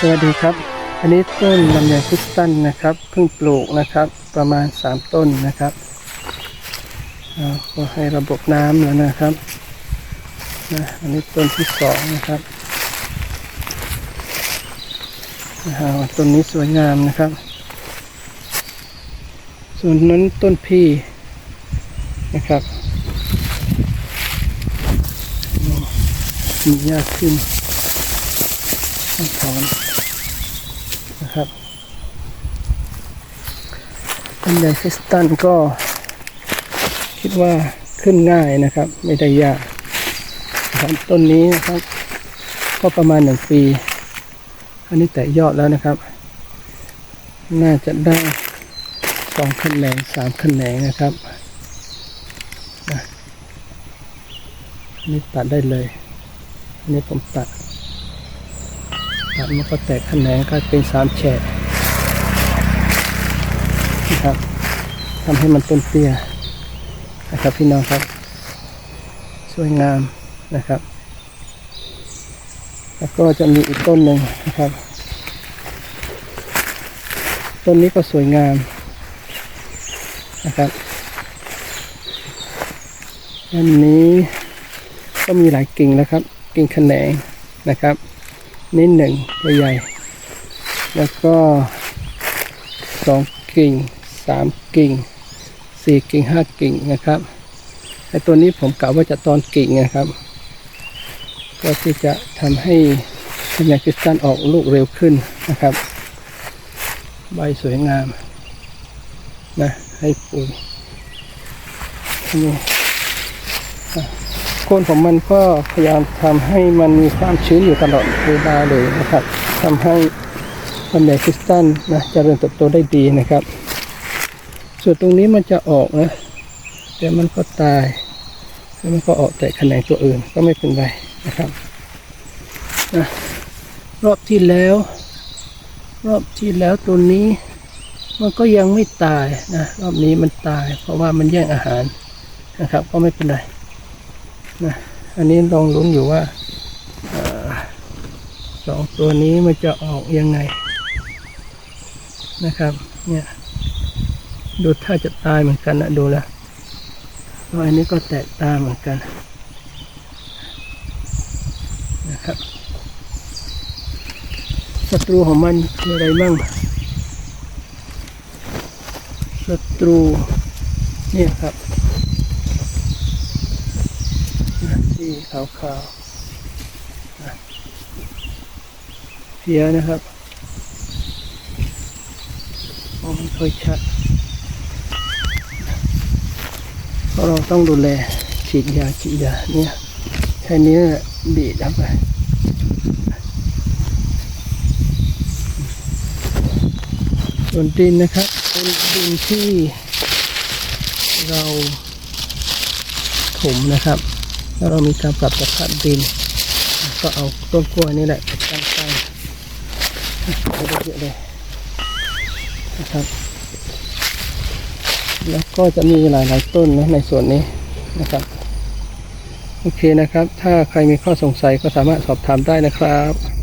สวัสดีครับ อันนี้ต้นลำไยคริสตันนะครับ เพิ่งปลูกนะครับ ประมาณ 3 ต้นนะครับอ่าก็ให้ระบบน้ำแล้วนะครับนะอันนี้ต้นที่สองนะครับนะฮะต้นนี้สวยงามนะครับ ส่วนนั้นต้นพี่นะครับมีหญ้าขึ้นต้องถอนนะครับ ต้นใหญ่คริสตันก็คิดว่าขึ้นง่ายนะครับ ไม่ได้ยากครับต้นนี้นะครับ ก็ประมาณหนึ่งปี อันนี้แตะยอดแล้วนะครับ น่าจะได้สองแขนสามแขนนะครับน,นี่ตัดได้เลย อันนี้ผมตัดตัดมันก็แตกแขนกลายเป็นสามแฉก นะครับทำให้มันต้นเตี้ยนะครับพี่น้องครับ สวยงามนะครับ แล้วก็จะมีอีกต้นหนึ่งนะครับ ต้นนี้ก็สวยงามนะครับอันนี้ก็มีหลายกิ่งนะครับ กิ่งแขนงนะครับนี่หนึ่งตัวใหญ่ แล้วก็สองกิ่ง สามกิ่งสี่กิ่งห้ากิ่งนะครับไอตัวนี้ผมกะว่าจะตอนกิ่งนะครับก็ที่จะทำให้พญาคริสตันออกลูกเร็วขึ้นนะครับ ใบสวยงามนะให้ปุ๋ยนี่โคนของมันก็พยายามทำให้มันมีความชื้นอยู่ตลอดเวลาเลยนะครับทำให้ลำไยคริสตัลนะเจริญเติบโตได้ดีนะครับ ส่วนตรงนี้มันจะออกนะ แต่มันก็ตาย แล้วมันก็ออกแต่แขนงตัวอื่นก็ไม่เป็นไรนะครับนะรอบที่แล้ว รอบที่แล้วตัวนี้ มันก็ยังไม่ตายนะรอบนี้มันตาย เพราะว่ามันแย่งอาหารนะครับ ก็ไม่เป็นไรนะอันนี้ลองลุ้นอยู่ว่าสองตัวนี้มันจะออกยังไงนะครับ เนี่ย ดูถ้าจะตายเหมือนกันนะดูแล้วแล้วอันนี้ก็แตกตาเหมือนกันนะครับศัตรูของมันคืออะไรบ้างศัตรูเนี่ยครับที่ขาวๆเพียนะครับมองไม่ค่อยชัด เพราะเราต้องดูแลฉีดยาฉีดยาเนี่ยแค่นี้แหละบีดเข้าไปส่วนดินนะครับเป็นดินที่เราถมนะครับแล้วเรามีการปรับสภาพดิน ก็เอาต้นกล้วยนี่แหละไปตั้งตั้งไปเยอะเลยนะครับ แล้วก็จะมีหลายๆต้นนะในส่วนนี้นะครับ โอเคนะครับ ถ้าใครมีข้อสงสัยก็สามารถสอบถามได้นะครับ